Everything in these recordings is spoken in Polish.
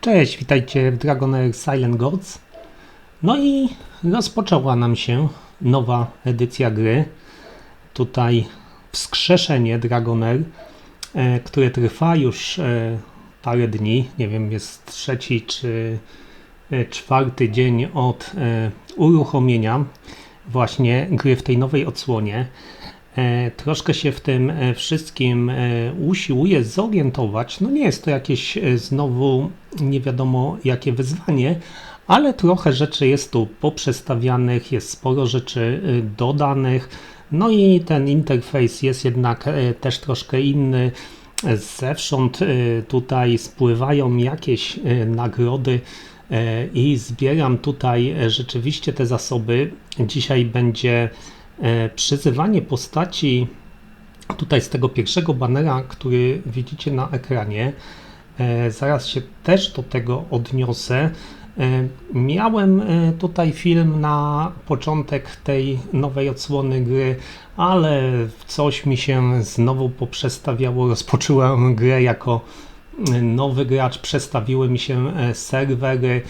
Cześć, witajcie w Dragonair Silent Gods. No i rozpoczęła nam się nowa edycja gry. Tutaj wskrzeszenie Dragonair, e, które trwa już e, parę dni. Nie wiem, jest trzeci czy e, czwarty dzień od uruchomienia właśnie gry w tej nowej odsłonie. Troszkę się w tym wszystkim usiłuję zorientować. No nie jest to jakieś znowu nie wiadomo jakie wyzwanie, ale trochę rzeczy jest tu poprzestawianych, jest sporo rzeczy e, dodanych. No i ten interfejs jest jednak e, też troszkę inny. Zewsząd e, tutaj spływają jakieś nagrody i zbieram tutaj rzeczywiście te zasoby. Dzisiaj będzie przyzywanie postaci tutaj z tego pierwszego banera, który widzicie na ekranie. E, Zaraz się też do tego odniosę. E, Miałem e, tutaj film na początek tej nowej odsłony gry, ale coś mi się znowu poprzestawiało. Rozpocząłem grę jako nowy gracz, przestawiły mi się serwery,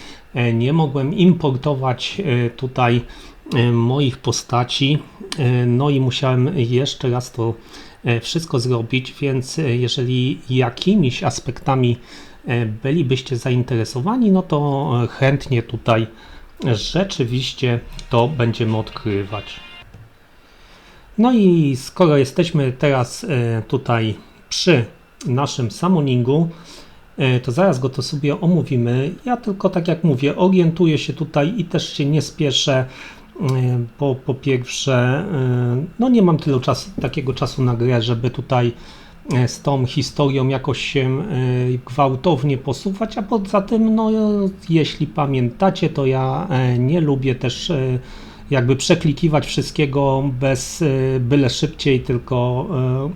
nie mogłem importować tutaj moich postaci, no i musiałem jeszcze raz to e, wszystko zrobić, więc e, jeżeli jakimiś aspektami e, bylibyście zainteresowani, no to e, chętnie tutaj rzeczywiście to będziemy odkrywać. No i skoro jesteśmy teraz e, tutaj przy naszym summoningu, e, to zaraz go to sobie omówimy. Ja tylko tak jak mówię, orientuję się tutaj i też się nie spieszę, e, bo po pierwsze, e, no nie mam tylu czasu, takiego czasu na grę, żeby tutaj e, z tą historią jakoś się gwałtownie posuwać, a poza tym, no jeśli pamiętacie, to ja nie lubię też jakby przeklikiwać wszystkiego bez byle szybciej, tylko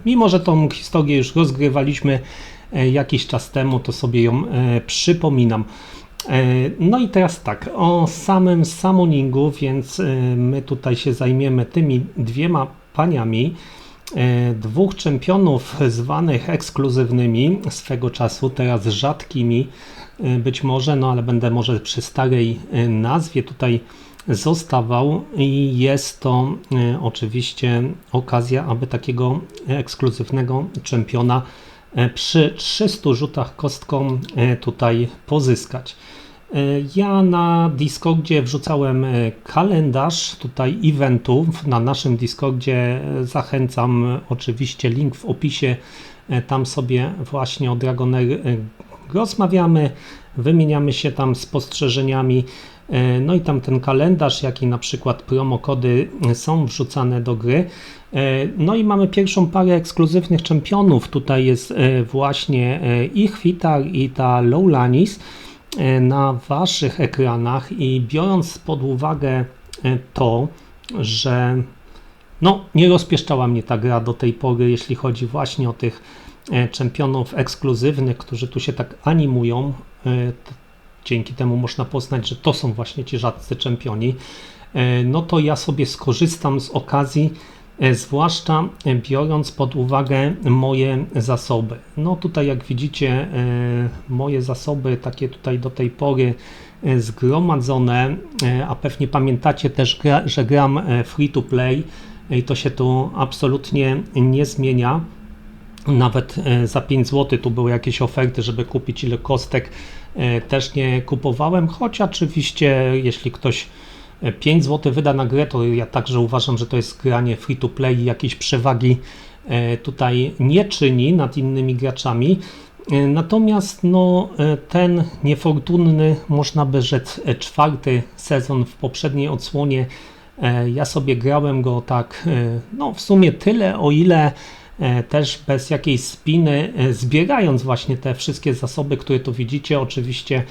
mimo, że tą historię już rozgrywaliśmy jakiś czas temu, to sobie ją przypominam. E, No i teraz tak, o samym summoningu, więc e, my tutaj się zajmiemy tymi dwiema paniami. E, Dwóch czempionów zwanych ekskluzywnymi swego czasu, teraz rzadkimi być może, no ale będę może przy starej nazwie tutaj zostawał i jest to oczywiście okazja, aby takiego ekskluzywnego czempiona przy 300 rzutach kostką tutaj pozyskać. E, Ja na Discordzie wrzucałem e, kalendarz tutaj eventów. Na naszym Discordzie e, zachęcam, oczywiście link w opisie. Tam sobie właśnie o Dragonair rozmawiamy, wymieniamy się tam spostrzeżeniami. No i tam ten kalendarz, jak i na przykład promokody są wrzucane do gry. No i mamy pierwszą parę ekskluzywnych czempionów. Tutaj jest właśnie i Chwitar i ta Lowlanis na waszych ekranach i biorąc pod uwagę e, to, że no, nie rozpieszczała mnie ta gra do tej pory, jeśli chodzi właśnie o tych e, czempionów ekskluzywnych, którzy tu się tak animują. E, Dzięki temu można poznać, że to są właśnie ci rzadcy czempioni. E, No to ja sobie skorzystam z okazji, e, zwłaszcza e, biorąc pod uwagę moje zasoby. No tutaj jak widzicie, e, moje zasoby takie tutaj do tej pory e, zgromadzone, e, a pewnie pamiętacie też, że gram e, free to play i to się tu absolutnie nie zmienia. Nawet e, za 5 zł tu były jakieś oferty, żeby kupić ile kostek. e, Też nie kupowałem, choć oczywiście jeśli ktoś e, 5 zł wyda na grę, to ja także uważam, że to jest granie free to play i jakiejś przewagi e, tutaj nie czyni nad innymi graczami. E, Natomiast no, e, ten niefortunny, można by rzec, e, czwarty sezon w poprzedniej odsłonie, e, ja sobie grałem go tak, e, no w sumie tyle, o ile e, też bez jakiejś spiny, e, zbierając właśnie te wszystkie zasoby, które tu widzicie. Oczywiście e,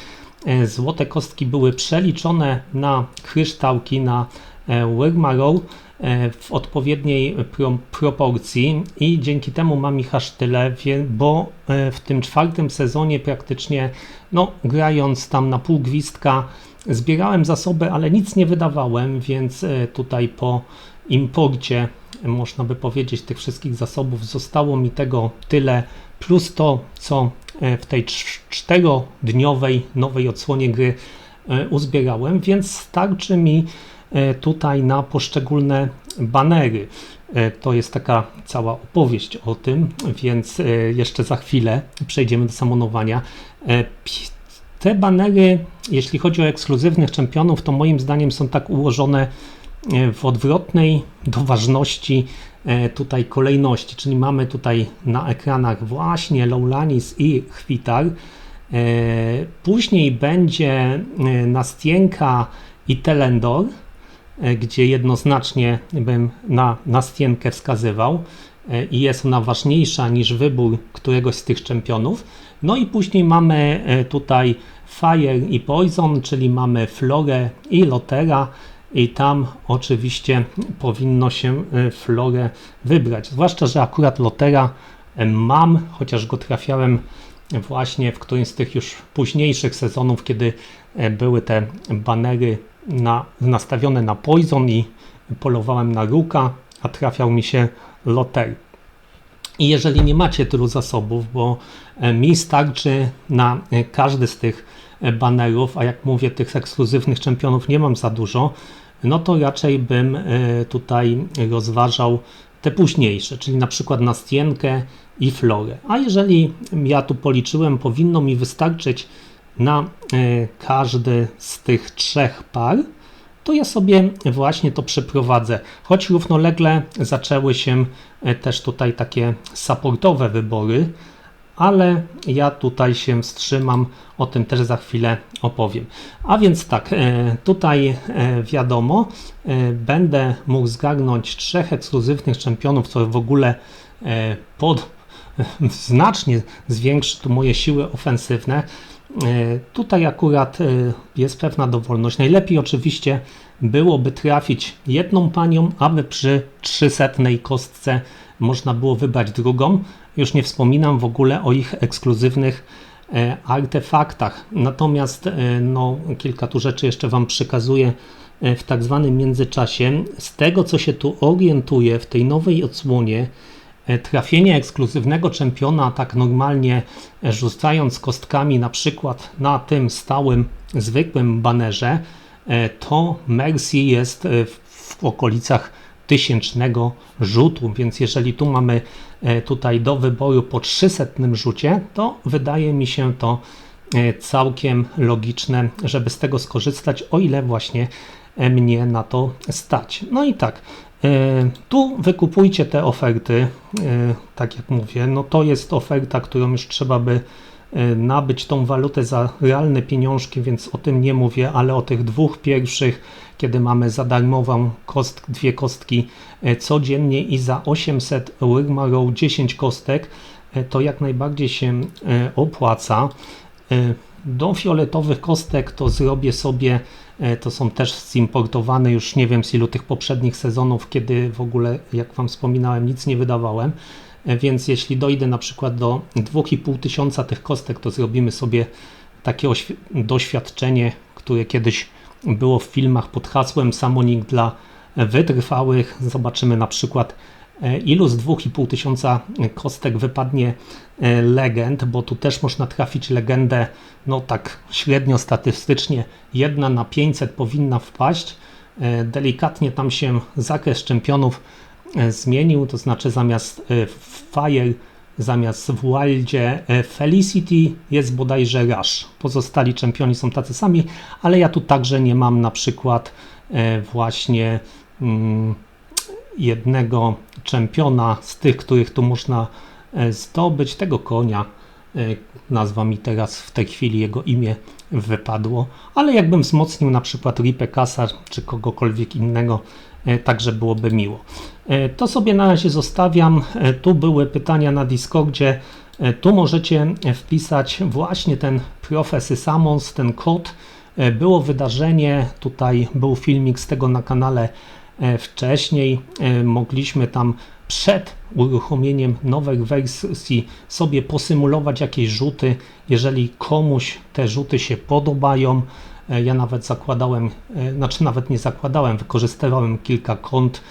złote kostki były przeliczone na kryształki, na e, Wigmarrow e, w odpowiedniej pro, proporcji i dzięki temu mam ich aż tyle, bo e, w tym czwartym sezonie praktycznie, no grając tam na pół gwizdka, zbierałem zasoby, ale nic nie wydawałem, więc e, tutaj po imporcie, e, można by powiedzieć, tych wszystkich zasobów zostało mi tego tyle, plus to, co e, w tej cz- czterodniowej nowej odsłonie gry e, uzbierałem, więc starczy mi e, tutaj na poszczególne banery. To jest taka cała opowieść o tym, więc jeszcze za chwilę przejdziemy do samonowania. Te banery, jeśli chodzi o ekskluzywnych czempionów, to moim zdaniem są tak ułożone w odwrotnej do ważności tutaj kolejności, czyli mamy tutaj na ekranach właśnie Loulanis i Chwitar. E, Później będzie e, Nastienka i Telendor, e, gdzie jednoznacznie bym na Nastienkę wskazywał e, i jest ona ważniejsza niż wybór któregoś z tych czempionów. No i później mamy e, tutaj Fire i Poison, czyli mamy Florę i Lotera i tam oczywiście powinno się e, Florę wybrać. Zwłaszcza, że akurat Lotera e, mam, chociaż go trafiałem właśnie w którymś z tych już późniejszych sezonów, kiedy e, były te banery na, nastawione na Poison i polowałem na Ruka, a trafiał mi się Loter. I jeżeli nie macie tylu zasobów, bo mi starczy na każdy z tych banerów, a jak mówię, tych ekskluzywnych czempionów nie mam za dużo, no to raczej bym e, tutaj rozważał te późniejsze, czyli na przykład Nastienkę i Florę. A jeżeli ja tu policzyłem, powinno mi wystarczyć na e, każdy z tych trzech par, to ja sobie właśnie to przeprowadzę. Choć równolegle zaczęły się e, też tutaj takie supportowe wybory, ale ja tutaj się wstrzymam, o tym też za chwilę opowiem. A więc tak, e, tutaj e, wiadomo, e, będę mógł zgarnąć trzech ekskluzywnych czempionów, co w ogóle pod, znacznie zwiększy tu moje siły ofensywne. Tutaj akurat jest pewna dowolność. Najlepiej oczywiście byłoby trafić jedną panią, aby przy 300 kostce można było wybrać drugą. Już nie wspominam w ogóle o ich ekskluzywnych e, artefaktach. Natomiast e, no, kilka tu rzeczy jeszcze Wam przekazuję e, w tak zwanym międzyczasie. Z tego co się tu orientuję w tej nowej odsłonie, trafienie ekskluzywnego czempiona tak normalnie rzucając kostkami na przykład na tym stałym zwykłym banerze, to Mercy jest w okolicach tysięcznego rzutu, więc jeżeli tu mamy e, tutaj do wyboru po 300 rzucie, to wydaje mi się to e, całkiem logiczne, żeby z tego skorzystać, o ile właśnie e, mnie na to stać. No i tak, tu wykupujcie te oferty, tak jak mówię, no to jest oferta, którą już trzeba by nabyć tą walutę za realne pieniążki, więc o tym nie mówię, ale o tych dwóch pierwszych, kiedy mamy za darmową kost, dwie kostki e, codziennie i za 800 Wigmarrow 10 kostek, e, to jak najbardziej się opłaca. Do fioletowych kostek to zrobię sobie, to są też zimportowane już nie wiem z ilu tych poprzednich sezonów, kiedy w ogóle, jak Wam wspominałem, nic nie wydawałem. Więc jeśli dojdę na przykład do 2,5 tysiąca tych kostek, to zrobimy sobie takie oświ- doświadczenie, które kiedyś było w filmach pod hasłem Samonik dla wytrwałych. Zobaczymy na przykład e, ilu z 2,5 tysiąca kostek wypadnie e, legend, bo tu też można trafić legendę, no tak średnio statystycznie, jedna na 500 powinna wpaść. E, Delikatnie tam się zakres czempionów zmienił, to znaczy zamiast e, Fire, zamiast w Wildzie e, Felicity jest bodajże Rush. Pozostali czempioni są tacy sami, ale ja tu także nie mam na przykład e, właśnie mm, jednego czempiona z tych, których tu można e, zdobyć, tego konia. Nazwa mi teraz w tej chwili jego imię wypadło, ale jakbym wzmocnił na przykład Ripę Kasar czy kogokolwiek innego, e, także byłoby miło. E, To sobie na razie zostawiam. E, Tu były pytania na Discordzie. Tu możecie wpisać właśnie ten Profesy Summons, ten kod. Było wydarzenie, tutaj był filmik z tego na kanale wcześniej. Mogliśmy tam przed uruchomieniem nowych wersji sobie posymulować jakieś rzuty. Jeżeli komuś te rzuty się podobają, e, ja nawet zakładałem, e, znaczy nawet nie zakładałem, wykorzystywałem kilka kont,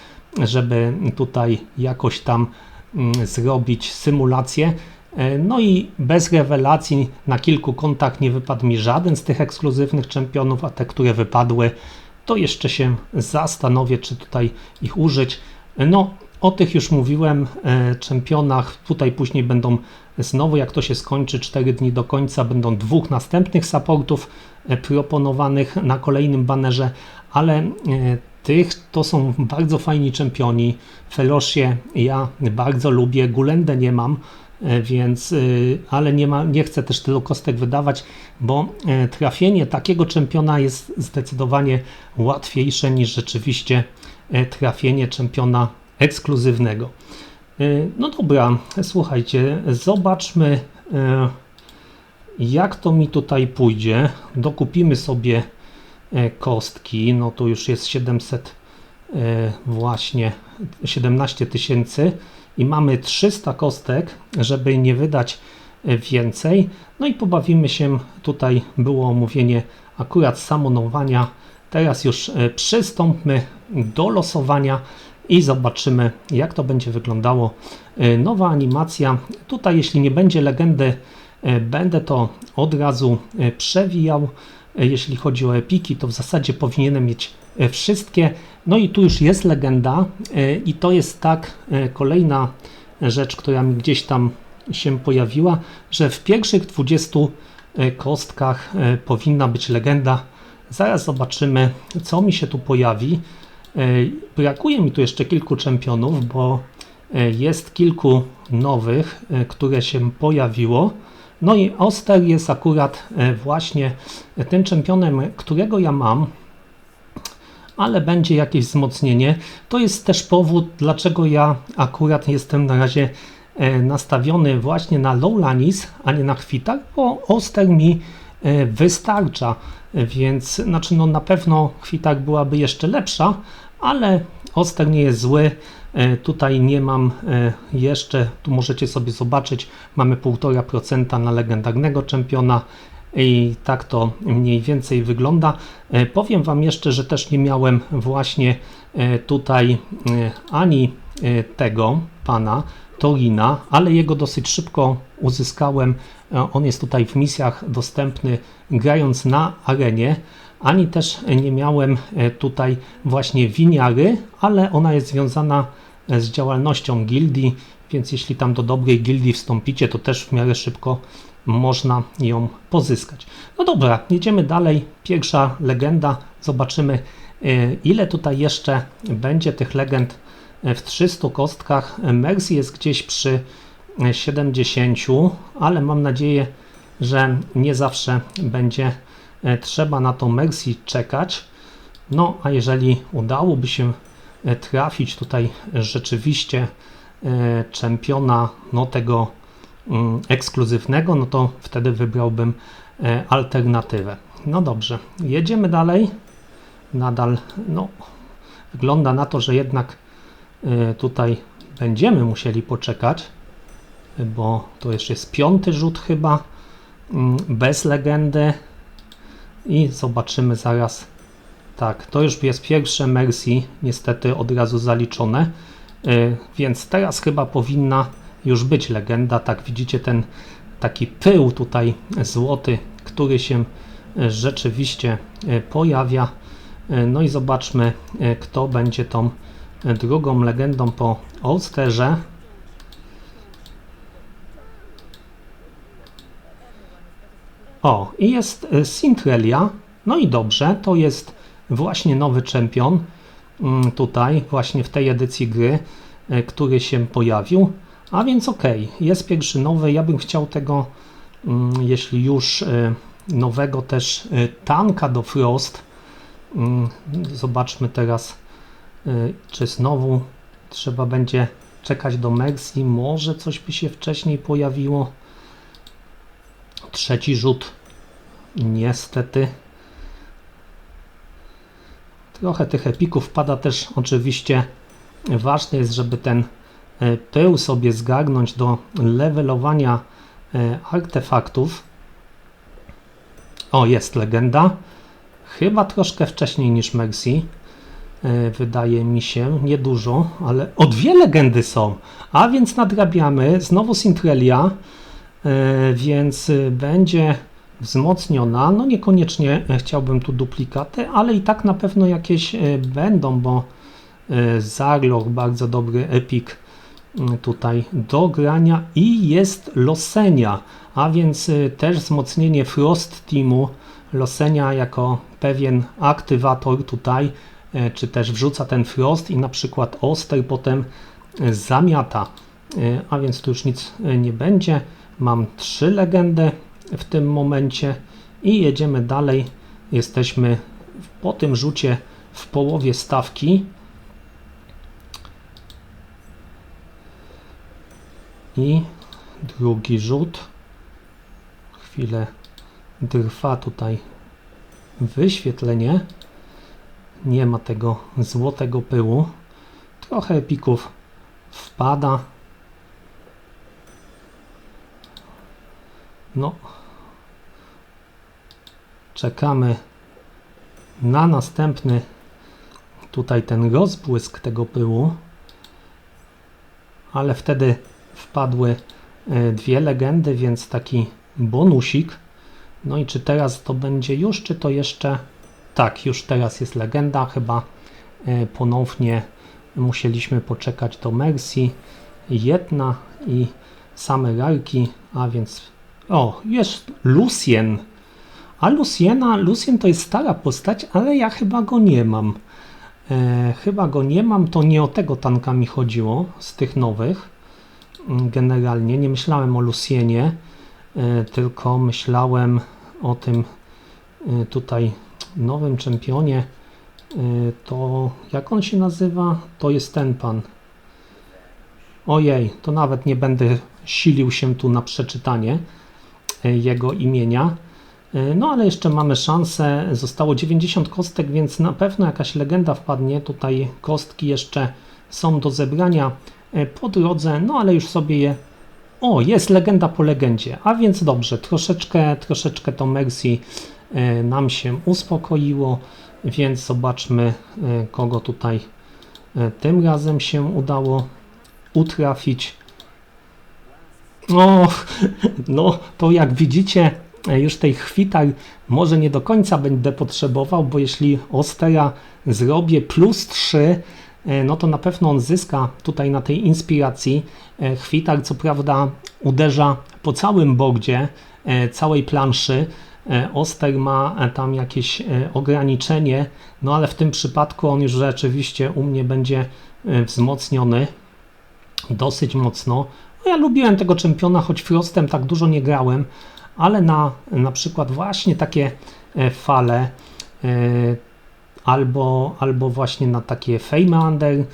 żeby tutaj jakoś tam mm, zrobić symulację. E, No i bez rewelacji na kilku kontach nie wypadł mi żaden z tych ekskluzywnych czempionów, a te, które wypadły, to jeszcze się zastanowię, czy tutaj ich użyć. No, o tych już mówiłem, e, czempionach. Tutaj później będą znowu, jak to się skończy, 4 dni do końca, będą dwóch następnych supportów e, proponowanych na kolejnym banerze, ale e, tych to są bardzo fajni czempioni. Felosie ja bardzo lubię, Gulendę nie mam, więc, ale nie, ma, nie chcę też tylu kostek wydawać, bo trafienie takiego czempiona jest zdecydowanie łatwiejsze niż rzeczywiście trafienie czempiona ekskluzywnego. E, No dobra, słuchajcie, zobaczmy e, jak to mi tutaj pójdzie. Dokupimy sobie e, kostki, no to już jest 700 e, właśnie 17 tysięcy i mamy 300 kostek, żeby nie wydać więcej. No i pobawimy się, tutaj było omówienie akurat samonowania. Teraz już przystąpmy do losowania i zobaczymy jak to będzie wyglądało. E, Nowa animacja, tutaj jeśli nie będzie legendy, e, będę to od razu e, przewijał. Jeśli chodzi o epiki, to w zasadzie powinienem mieć wszystkie. No i tu już jest legenda i to jest tak kolejna rzecz, która mi gdzieś tam się pojawiła, że w pierwszych 20 e, kostkach powinna być legenda. Zaraz zobaczymy, co mi się tu pojawi. E, Brakuje mi tu jeszcze kilku czempionów, bo e, jest kilku nowych, e, które się pojawiło. No i Oster jest akurat właśnie tym czempionem, którego ja mam, ale będzie jakieś wzmocnienie. To jest też powód, dlaczego ja akurat jestem na razie nastawiony właśnie na Lowlanis, a nie na Chwitak, bo Oster mi wystarcza, więc znaczy no na pewno Chwitak byłaby jeszcze lepsza, ale Oster nie jest zły. E, Tutaj nie mam e, jeszcze, tu możecie sobie zobaczyć, mamy 1,5% na legendarnego czempiona i tak to mniej więcej wygląda. E, Powiem Wam jeszcze, że też nie miałem właśnie tutaj ani tego pana Torina, ale jego dosyć szybko uzyskałem. On jest tutaj w misjach dostępny grając na arenie. Ani też nie miałem e, tutaj właśnie winiary, ale ona jest związana e, z działalnością gildii, więc jeśli tam do dobrej gildii wstąpicie, to też w miarę szybko można ją pozyskać. No dobra, jedziemy dalej. Pierwsza legenda. Zobaczymy, e, ile tutaj jeszcze będzie tych legend w 300 kostkach. Mercy jest gdzieś przy e, 70, ale mam nadzieję, że nie zawsze będzie trzeba na tą Mercy czekać. No, a jeżeli udałoby się e, trafić tutaj rzeczywiście e, czempiona no, tego mm, ekskluzywnego, no to wtedy wybrałbym e, alternatywę. No dobrze, jedziemy dalej. Nadal, no, wygląda na to, że jednak e, tutaj będziemy musieli poczekać, bo to jeszcze jest piąty rzut chyba, mm, bez legendy i zobaczymy zaraz. Tak, to już jest pierwsze Mercy, niestety od razu zaliczone, e, więc teraz chyba powinna już być legenda. Tak, widzicie ten taki pył tutaj złoty, który się e, rzeczywiście e, pojawia. No i zobaczmy, kto będzie tą drugą legendą po Olsterze. O, i jest Sintrelia. No i dobrze, to jest właśnie nowy czempion mm, tutaj, właśnie w tej edycji gry, e, który się pojawił. A więc okej, jest pierwszy nowy. Ja bym chciał tego, mm, jeśli już e, nowego też tanka do Frost. Mm, Zobaczmy teraz, czy znowu trzeba będzie czekać do Mercy. Może coś by się wcześniej pojawiło. Trzeci rzut. Niestety. Trochę tych epików pada też oczywiście. Ważne jest, żeby ten e, pył sobie zgarnąć do levelowania e, artefaktów. O, jest legenda. Chyba troszkę wcześniej niż Mercy. E, Wydaje mi się, niedużo, ale o dwie legendy są. A więc nadrabiamy. Znowu Sintrelia. Więc będzie wzmocniona. No niekoniecznie chciałbym tu duplikaty, ale i tak na pewno jakieś będą, bo Zarlor bardzo dobry epik tutaj do grania i jest Losenia, a więc też wzmocnienie Frost Teamu Losenia jako pewien aktywator tutaj, e, czy też wrzuca ten frost i na przykład Oster potem e, zamiata. E, a więc tu już nic nie będzie. Mam trzy legendy w tym momencie i jedziemy dalej. Jesteśmy po tym rzucie w połowie stawki. I drugi rzut. Chwilę trwa tutaj wyświetlenie. Nie ma tego złotego pyłu. Trochę epików wpada. No. Czekamy na następny tutaj ten rozbłysk tego pyłu. Ale wtedy wpadły e, dwie legendy, więc taki bonusik. No i czy teraz to będzie już, czy to jeszcze... Tak, już teraz jest legenda, chyba e, ponownie musieliśmy poczekać do Mercy. Jedna i same lalki, a więc... O, jest Lucien. A Luciena, Lucien to jest stara postać, ale ja chyba go nie mam. E, chyba go nie mam, to nie o tego tanka mi chodziło z tych nowych. Mm, generalnie nie myślałem o Lucienie. E, tylko myślałem o tym e, tutaj nowym czempionie. E, to jak on się nazywa? To jest ten pan. Ojej, to nawet nie będę silił się tu na przeczytanie jego imienia. No ale jeszcze mamy szansę. Zostało 90 kostek, więc na pewno jakaś legenda wpadnie. Tutaj kostki jeszcze są do zebrania po drodze, no ale już sobie je o, jest legenda po legendzie, a więc dobrze, troszeczkę, troszeczkę to Mercy e, nam się uspokoiło, więc zobaczmy, e, kogo tutaj e, tym razem się udało utrafić. O, no to jak widzicie, już tej chwitar może nie do końca będę potrzebował, bo jeśli Ostera zrobię plus 3, E, no to na pewno on zyska tutaj na tej inspiracji. E, Chwitar co prawda uderza po całym bogdzie, e, całej planszy. Oster ma tam jakieś ograniczenie, no ale w tym przypadku on już rzeczywiście u mnie będzie wzmocniony dosyć mocno. No ja lubiłem tego czempiona, choć Frostem tak dużo nie grałem, ale na na przykład właśnie takie fale albo, albo właśnie na takie Fame Under,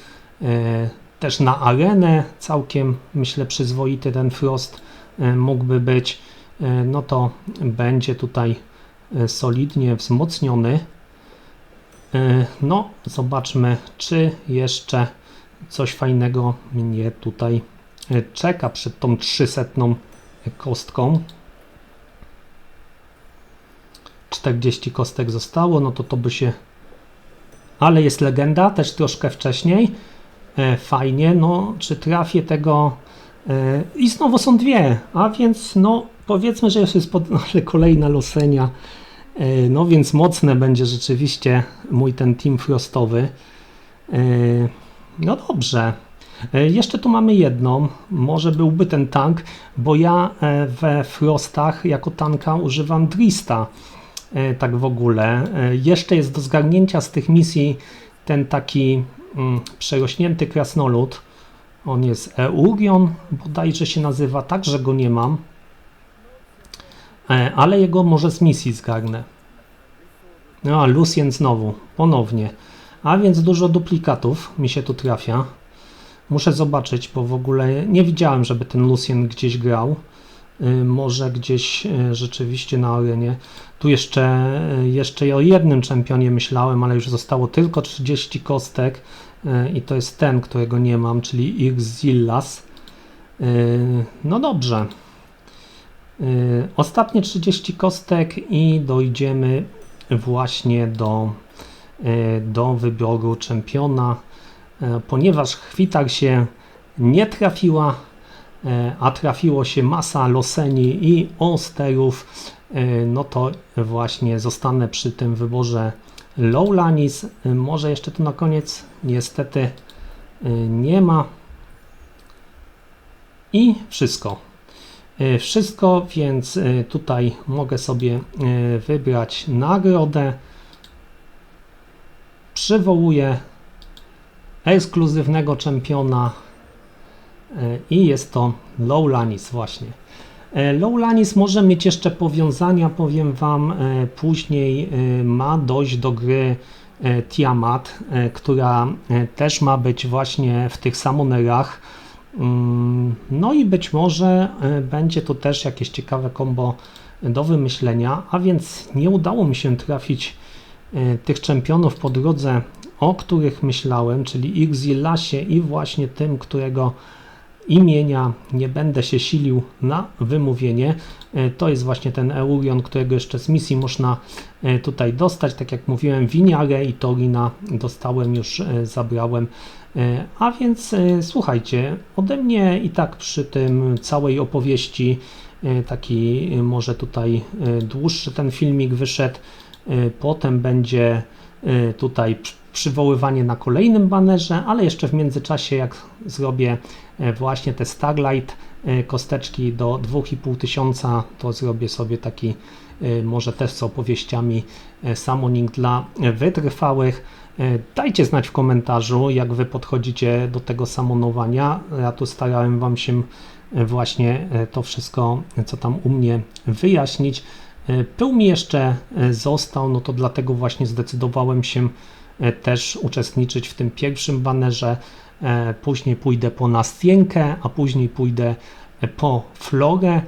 e, też na arenę całkiem myślę przyzwoity ten Frost e, mógłby być, e, no to będzie tutaj solidnie wzmocniony. No, zobaczmy, czy jeszcze coś fajnego mnie tutaj czeka przed tą 300 kostką. 40 kostek zostało, no to to by się ale jest legenda, też troszkę wcześniej. E, fajnie, no czy trafię tego. E, I znowu są dwie, a więc no powiedzmy, że jeszcze jest pod, ale kolejna losenia. E, no więc mocne będzie rzeczywiście mój ten team frostowy. No dobrze. E, jeszcze tu mamy jedną, może byłby ten tank, bo ja e, we Frostach jako tanka używam Drista. E, tak w ogóle. Jeszcze jest do zgarnięcia z tych misji ten taki mm, przerośnięty krasnolud. On jest Eurion, bodajże się nazywa, także go nie mam. Ale jego może z misji zgarnę. No, a Lucien znowu, ponownie. A więc dużo duplikatów mi się tu trafia. Muszę zobaczyć, bo w ogóle nie widziałem, żeby ten Lucien gdzieś grał. Y, może gdzieś y, rzeczywiście na arenie. Tu jeszcze, y, jeszcze o jednym czempionie myślałem, ale już zostało tylko 30 kostek i to jest ten, którego nie mam, czyli Xillas. No dobrze. Ostatnie 30 kostek i dojdziemy właśnie do, do wyboru czempiona. Ponieważ Chwitar się nie trafiła, e, a trafiło się masa loseni i osterów, e, no to właśnie zostanę przy tym wyborze Lowlanis. E, Może jeszcze tu na koniec niestety e, nie ma. I wszystko. E, Wszystko, więc e, tutaj mogę sobie e, wybrać nagrodę. Przywołuję ekskluzywnego czempiona e, i jest to Lowlanis właśnie. E, Lowlanis może mieć jeszcze powiązania, powiem Wam, e, później ma dojść do gry Tiamat, która też ma być właśnie w tych samonerach. Mm, No i być może będzie to też jakieś ciekawe kombo do wymyślenia, a więc nie udało mi się trafić tych czempionów po drodze, o których myślałem, czyli Xylasie i właśnie tym, którego imienia nie będę się silił na wymówienie. E, To jest właśnie ten Eurion, którego jeszcze z misji można e, tutaj dostać. Tak jak mówiłem, Winiarę i Torina dostałem już, zabrałem. A więc słuchajcie, ode mnie i tak przy tym całej opowieści taki może tutaj dłuższy ten filmik wyszedł. E, Potem będzie e, tutaj przy- przywoływanie na kolejnym banerze, ale jeszcze w międzyczasie jak zrobię e, właśnie te Starlight e, kosteczki do 2,5 tysiąca, to zrobię sobie taki może też z opowieściami summoning dla wytrwałych. Dajcie znać w komentarzu, jak Wy podchodzicie do tego samonowania. Ja tu starałem Wam się właśnie to wszystko, co tam u mnie wyjaśnić. Pył mi jeszcze e, został, no to dlatego właśnie zdecydowałem się e, też uczestniczyć w tym pierwszym banerze. E, Później pójdę po Nastienkę, a później pójdę po Florę.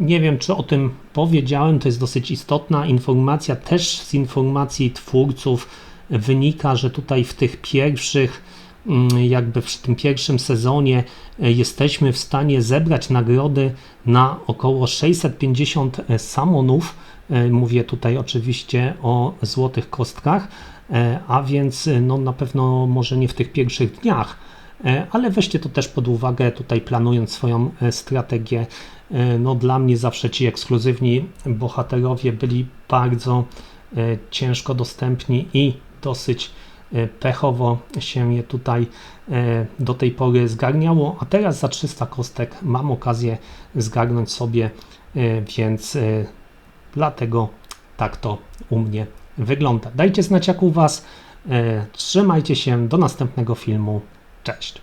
Nie wiem, czy o tym powiedziałem, to jest dosyć istotna informacja. Też z informacji twórców wynika, że tutaj w tych pierwszych, jakby w tym pierwszym sezonie e, jesteśmy w stanie zebrać nagrody na około 650 samonów. E, Mówię tutaj oczywiście o złotych kostkach, e, a więc e, no, na pewno może nie w tych pierwszych dniach, e, ale weźcie to też pod uwagę tutaj planując swoją e, strategię. E, No dla mnie zawsze ci ekskluzywni bohaterowie byli bardzo e, ciężko dostępni i dosyć e, pechowo się je tutaj e, do tej pory zgarniało, a teraz za 300 kostek mam okazję zgarnąć sobie, e, więc dlatego tak to u mnie wygląda. Dajcie znać jak u Was, trzymajcie się, do następnego filmu, cześć.